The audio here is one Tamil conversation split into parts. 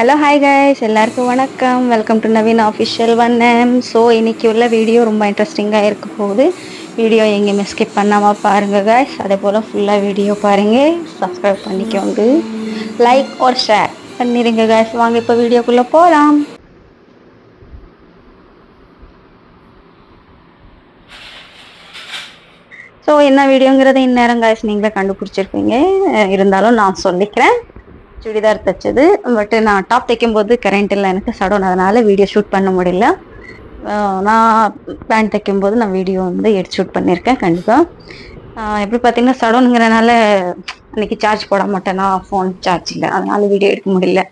ஹலோ ஹாய் கைஸ் எல்லாருக்கும் வணக்கம். Welcome to Naveen official one M so இன்றைக்கி உள்ள வீடியோ ரொம்ப இன்ட்ரெஸ்டிங்காக இருக்க போகுது. வீடியோ எங்கேயுமே ஸ்கிப் பண்ணாமல் பாருங்கள் கைஸ் அதே போல் ஃபுல்லாக வீடியோ பாருங்கள் சப்ஸ்கிரைப் பண்ணிக்கோங்க. லைக் ஒரு ஷேர் பண்ணிடுங்க கைஸ் வாங்க இப்போ வீடியோக்குள்ளே போகலாம் ஸோ என்ன வீடியோங்கிறத இந்நேரம் காய்ஸ் நீங்களே கண்டுபிடிச்சிருப்பீங்க. இருந்தாலும் நான் சொல்லிக்கிறேன். சுடிதார் தைச்சது. பட் நான் டாப் தைக்கும்போது கரண்ட் இல்லை எனக்கு சடன் அதனால வீடியோ ஷூட் பண்ண முடியல. நான் பேண்ட் தைக்கும்போது நான் வீடியோ வந்து எடுத்து ஷூட் பண்ணியிருக்கேன் கண்டிப்பாக எப்படி பார்த்தீங்கன்னா சடனுங்கிறனால அன்றைக்கி சார்ஜ் போட மாட்டேன்னா ஃபோன் சார்ஜ் இல்லை. அதனால வீடியோ எடுக்க முடியல.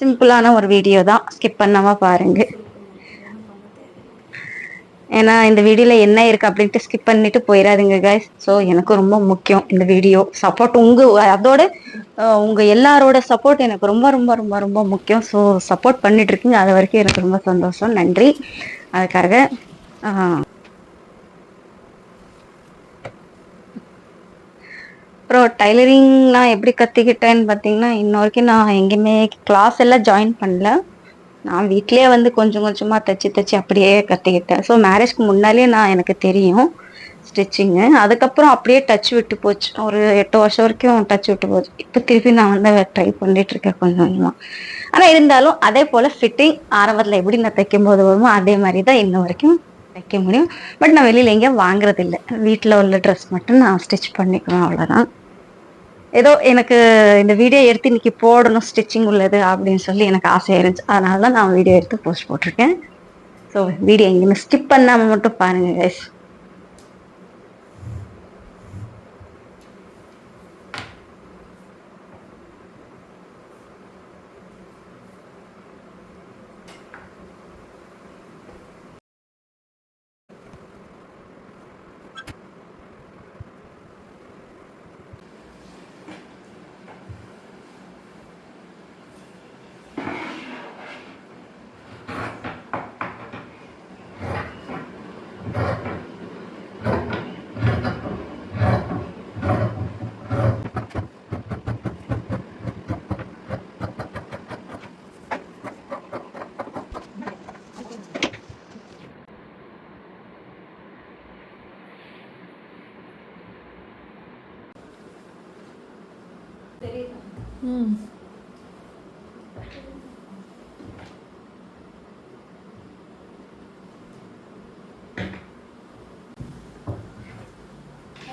சிம்பிளான ஒரு வீடியோ தான். ஸ்கிப் பண்ணாமல் பாருங்கள் ஏன்னா இந்த வீடியோல என்ன இருக்கு அப்படின்ட்டு ஸ்கிப் பண்ணிட்டு போயிடாதீங்க கைஸ் ஸோ எனக்கு ரொம்ப முக்கியம் இந்த வீடியோ. சப்போர்ட் உங்க அதோட உங்கள் உங்க எல்லாரோட சப்போர்ட் எனக்கு ரொம்ப ரொம்ப ரொம்ப ரொம்ப முக்கியம். ஸோ சப்போர்ட் பண்ணிட்டு இருக்கீங்க. அது வரைக்கும் எனக்கு ரொம்ப சந்தோஷம். நன்றி. அதுக்காக அப்புறம் டைலரிங் நான் எப்படி கற்றுக்கிட்டேன்னு பார்த்தீங்கன்னா இன்ன வரைக்கும் நான் எங்கேயுமே கிளாஸ் எல்லாம் ஜாயின் பண்ணல. நான் வீட்டிலேயே வந்து கொஞ்சம் கொஞ்சமாக தைச்சி தைச்சி அப்படியே கற்றுக்கிட்டேன் ஸோ மேரேஜ்க்கு முன்னாலே நான் எனக்கு தெரியும் ஸ்டிச்சிங்கு அதுக்கப்புறம் அப்படியே டச் விட்டு போச்சு. ஒரு எட்டு வருஷம் வரைக்கும் டச் விட்டு போச்சு. இப்போ திருப்பி நான் வந்து ட்ரை பண்ணிட்டு இருக்கேன் கொஞ்சம் கொஞ்சமாக ஆனால் இருந்தாலும் அதே போல் ஃபிட்டிங் ஆரம்பத்தில் எப்படி நான் தைக்கும் போது வருமோ அதே மாதிரி தான் இன்ன வரைக்கும் தைக்க முடியும். பட் நான் வெளியில் எங்கேயும் வாங்குறது இல்லை வீட்டில் உள்ள ட்ரெஸ் மட்டும் நான் ஸ்டிச் பண்ணிக்குவேன் அவ்வளோதான் ஏதோ எனக்கு இந்த வீடியோ எடுத்து இன்னைக்கு போடணும் ஸ்டிச்சிங் உள்ளது அப்படின்னு சொல்லி எனக்கு ஆசையாக இருந்துச்சு. அதனால தான் நான் வீடியோ எடுத்து போஸ்ட் போட்டிருக்கேன். ஸோ வீடியோ எங்கேயுமே ஸ்கிப் பண்ணாமல் மட்டும் பாருங்கள் கைஸ்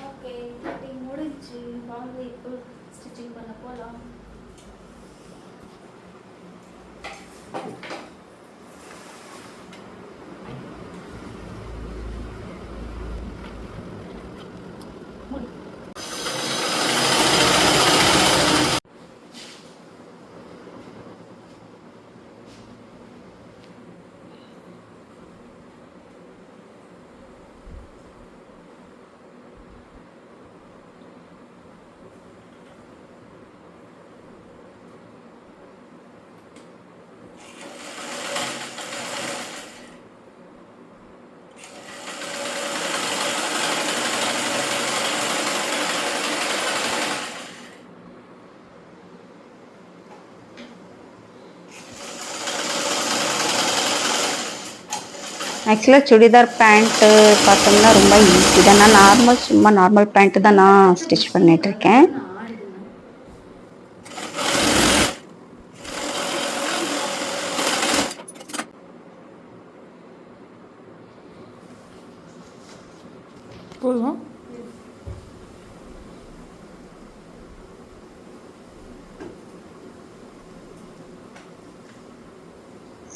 ஓகே கட்டிங் வாங்க இப்போ ஸ்டிச்சிங் பண்ண போகலாம் ஆக்சுவலாக சுடிதார் பேண்ட்டு பார்த்தோம்னா ரொம்ப ஈஸி தான். நான் நார்மல் சும்மா நார்மல் பேண்ட்டு தான் நான் ஸ்டிச் பண்ணிகிட்ருக்கேன்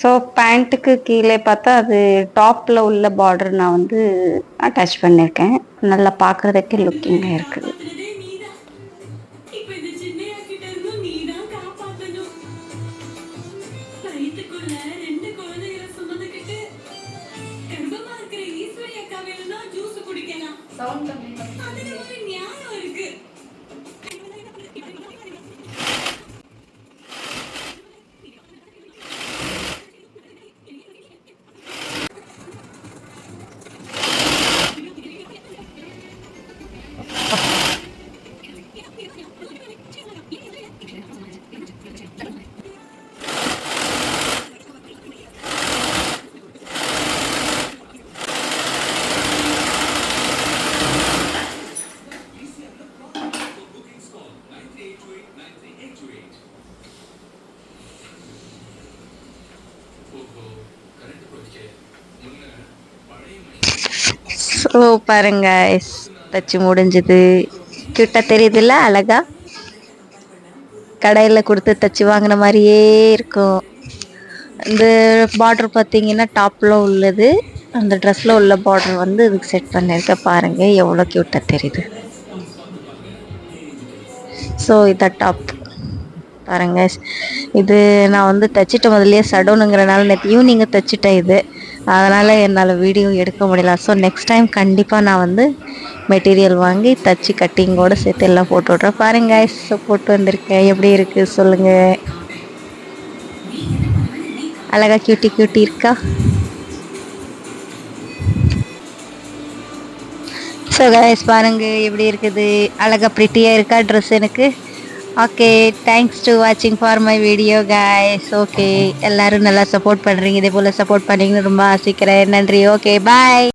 ஸோ பேண்ட்டுக்கு கீழே பார்த்தா அது டாப்பில் உள்ள பார்டர் நான் வந்து அட்டாச் பண்ணியிருக்கேன். நல்லா பார்க்குறதுக்கு லுக்கிங்காக இருக்குது காப்பாத்துனதே நீதான். ஓ பாருங்க. தச்சு முடிஞ்சது. கியூட்டாக தெரியுதுல்ல அழகா? கடையில் கொடுத்து தச்சு வாங்கின மாதிரியே இருக்கும். இந்த பார்டர் பார்த்தீங்கன்னா டாப்பில் உள்ளது. அந்த ட்ரெஸ்ஸில் உள்ள பார்டர் வந்து இதுக்கு செட் பண்ணியிருக்க பாருங்கள் எவ்வளோ க்யூட்டாக தெரியுது. ஸோ இதை டாப் பாருங்க இது நான் வந்து தச்சிட்ட முதல்லயே சடோனுங்கிறனால நேற்று ஈவினிங்கு தச்சிட்டேன் இது. அதனால் என்னால் வீடியோ எடுக்க முடியல. ஸோ நெக்ஸ்ட் டைம் கண்டிப்பாக நான் வந்து மெட்டீரியல் வாங்கி தச்சு கட்டிங்கோடு சேர்த்து எல்லாம் போட்டு விட்றேன். பாருங்க ஸோ போட்டு வந்திருக்கேன். எப்படி இருக்குது சொல்லுங்கள் அழகா கியூட்டி கியூட்டி இருக்கா? ஸோ கைஸ் பாருங்க எப்படி இருக்குது? அழகா ப்ரிட்டியாக இருக்கா ட்ரெஸ் எனக்கு? ஓகே தேங்க்ஸ் டு வாட்சிங் for my video guys okay எல்லாரும் நல்லா சப்போர்ட் பண்ணுறீங்க இதே போல் சப்போர்ட் பண்ணீங்கன்னு ரொம்ப ஆசிக்கிறேன். நன்றி. Okay bye